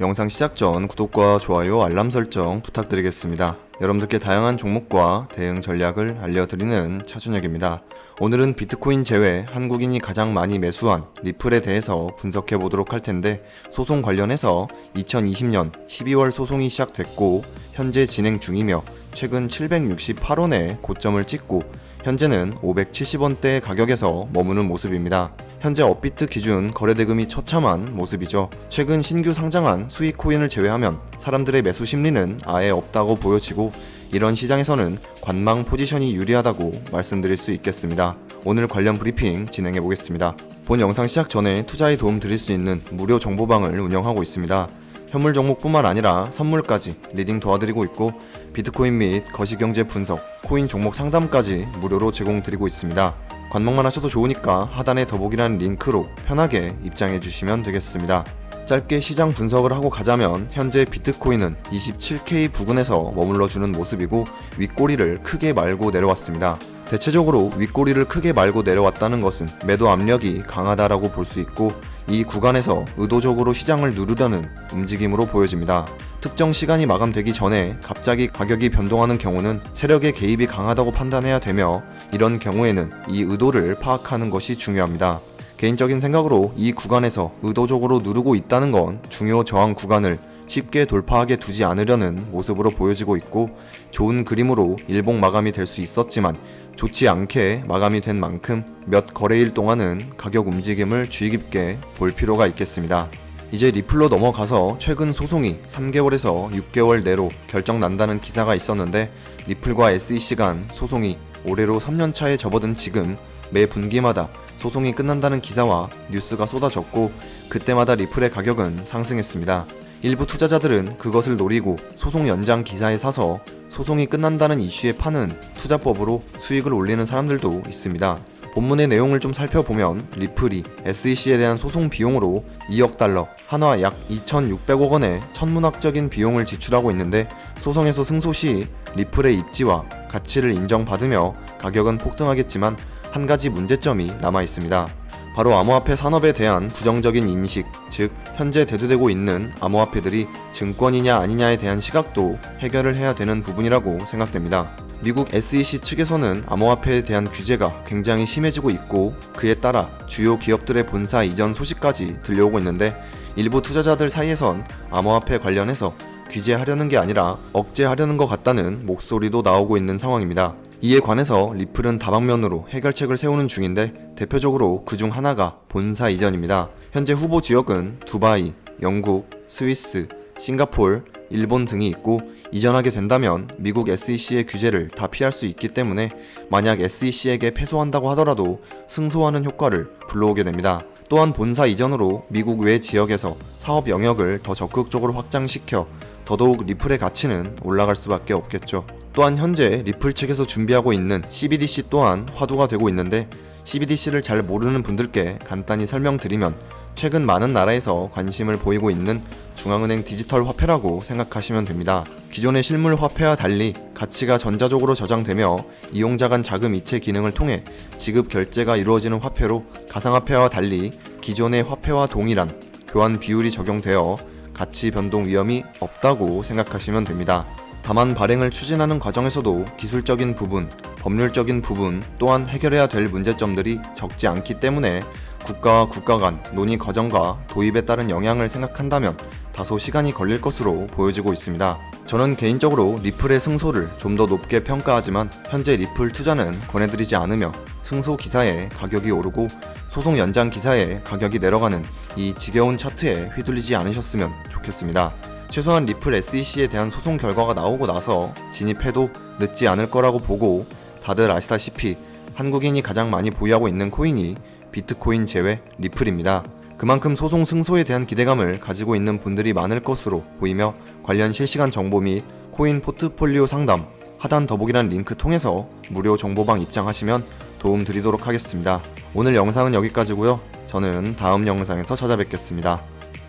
영상 시작 전 구독과 좋아요, 알람 설정 부탁드리겠습니다. 여러분들께 다양한 종목과 대응 전략을 알려드리는 차준혁입니다. 오늘은 비트코인 제외 한국인이 가장 많이 매수한 리플에 대해서 분석해 보도록 할 텐데 소송 관련해서 2020년 12월 소송이 시작됐고 현재 진행 중이며 최근 768원의 고점을 찍고 현재는 570원대 가격에서 머무는 모습입니다. 현재 업비트 기준 거래대금이 처참한 모습이죠. 최근 신규 상장한 수익 코인을 제외하면 사람들의 매수 심리는 아예 없다고 보여지고 이런 시장에서는 관망 포지션이 유리하다고 말씀드릴 수 있겠습니다. 오늘 관련 브리핑 진행해 보겠습니다. 본 영상 시작 전에 투자에 도움 드릴 수 있는 무료 정보방을 운영하고 있습니다. 현물 종목뿐만 아니라 선물까지 리딩 도와드리고 있고 비트코인 및 거시경제 분석, 코인 종목 상담까지 무료로 제공드리고 있습니다. 관망만 하셔도 좋으니까 하단에 더보기라는 링크로 편하게 입장해 주시면 되겠습니다. 짧게 시장 분석을 하고 가자면 현재 비트코인은 27K 부근에서 머물러 주는 모습이고 윗꼬리를 크게 말고 내려왔습니다. 대체적으로 윗꼬리를 크게 말고 내려왔다는 것은 매도 압력이 강하다라고 볼 수 있고 이 구간에서 의도적으로 시장을 누르려는 움직임으로 보여집니다. 특정 시간이 마감되기 전에 갑자기 가격이 변동하는 경우는 세력의 개입이 강하다고 판단해야 되며 이런 경우에는 이 의도를 파악하는 것이 중요합니다. 개인적인 생각으로 이 구간에서 의도적으로 누르고 있다는 건 중요 저항 구간을 쉽게 돌파하게 두지 않으려는 모습으로 보여지고 있고 좋은 그림으로 일봉 마감이 될 수 있었지만 좋지 않게 마감이 된 만큼 몇 거래일 동안은 가격 움직임을 주의 깊게 볼 필요가 있겠습니다. 이제 리플로 넘어가서 최근 소송이 3개월에서 6개월 내로 결정 난다는 기사가 있었는데 리플과 SEC 간 소송이 올해로 3년 차에 접어든 지금 매 분기마다 소송이 끝난다는 기사와 뉴스가 쏟아졌고 그때마다 리플의 가격은 상승했습니다. 일부 투자자들은 그것을 노리고 소송 연장 기사에 사서 소송이 끝난다는 이슈에 파는 투자법으로 수익을 올리는 사람들도 있습니다. 본문의 내용을 좀 살펴보면 리플이 SEC에 대한 소송 비용으로 2억 달러, 한화 약 2,600억 원의 천문학적인 비용을 지출하고 있는데 소송에서 승소 시 리플의 입지와 가치를 인정받으며 가격은 폭등하겠지만 한 가지 문제점이 남아 있습니다. 바로 암호화폐 산업에 대한 부정적인 인식, 즉 현재 대두되고 있는 암호화폐들이 증권이냐 아니냐에 대한 시각도 해결을 해야 되는 부분이라고 생각됩니다. 미국 SEC 측에서는 암호화폐에 대한 규제가 굉장히 심해지고 있고 그에 따라 주요 기업들의 본사 이전 소식까지 들려오고 있는데 일부 투자자들 사이에선 암호화폐 관련해서 규제하려는 게 아니라 억제하려는 것 같다는 목소리도 나오고 있는 상황입니다. 이에 관해서 리플은 다방면으로 해결책을 세우는 중인데 대표적으로 그중 하나가 본사 이전입니다. 현재 후보 지역은 두바이, 영국, 스위스, 싱가폴, 일본 등이 있고 이전하게 된다면 미국 SEC의 규제를 다 피할 수 있기 때문에 만약 SEC에게 패소한다고 하더라도 승소하는 효과를 불러오게 됩니다. 또한 본사 이전으로 미국 외 지역에서 사업 영역을 더 적극적으로 확장시켜 더더욱 리플의 가치는 올라갈 수밖에 없겠죠. 또한 현재 리플 측에서 준비하고 있는 CBDC 또한 화두가 되고 있는데 CBDC를 잘 모르는 분들께 간단히 설명드리면 최근 많은 나라에서 관심을 보이고 있는 중앙은행 디지털 화폐라고 생각하시면 됩니다. 기존의 실물 화폐와 달리 가치가 전자적으로 저장되며 이용자 간 자금 이체 기능을 통해 지급 결제가 이루어지는 화폐로 가상화폐와 달리 기존의 화폐와 동일한 교환 비율이 적용되어 가치 변동 위험이 없다고 생각하시면 됩니다. 다만 발행을 추진하는 과정에서도 기술적인 부분, 법률적인 부분 또한 해결해야 될 문제점들이 적지 않기 때문에 국가와 국가 간 논의 과정과 도입에 따른 영향을 생각한다면 다소 시간이 걸릴 것으로 보여지고 있습니다. 저는 개인적으로 리플의 승소를 좀 더 높게 평가하지만 현재 리플 투자는 권해드리지 않으며 승소 기사에 가격이 오르고 소송 연장 기사에 가격이 내려가는 이 지겨운 차트에 휘둘리지 않으셨으면 좋겠습니다. 최소한 리플 SEC에 대한 소송 결과가 나오고 나서 진입해도 늦지 않을 거라고 보고 다들 아시다시피 한국인이 가장 많이 보유하고 있는 코인이 비트코인 제외 리플입니다. 그만큼 소송 승소에 대한 기대감을 가지고 있는 분들이 많을 것으로 보이며 관련 실시간 정보 및 코인 포트폴리오 상담 하단 더보기란 링크 통해서 무료 정보방 입장하시면 도움 드리도록 하겠습니다. 오늘 영상은 여기까지고요. 저는 다음 영상에서 찾아뵙겠습니다.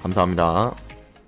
감사합니다.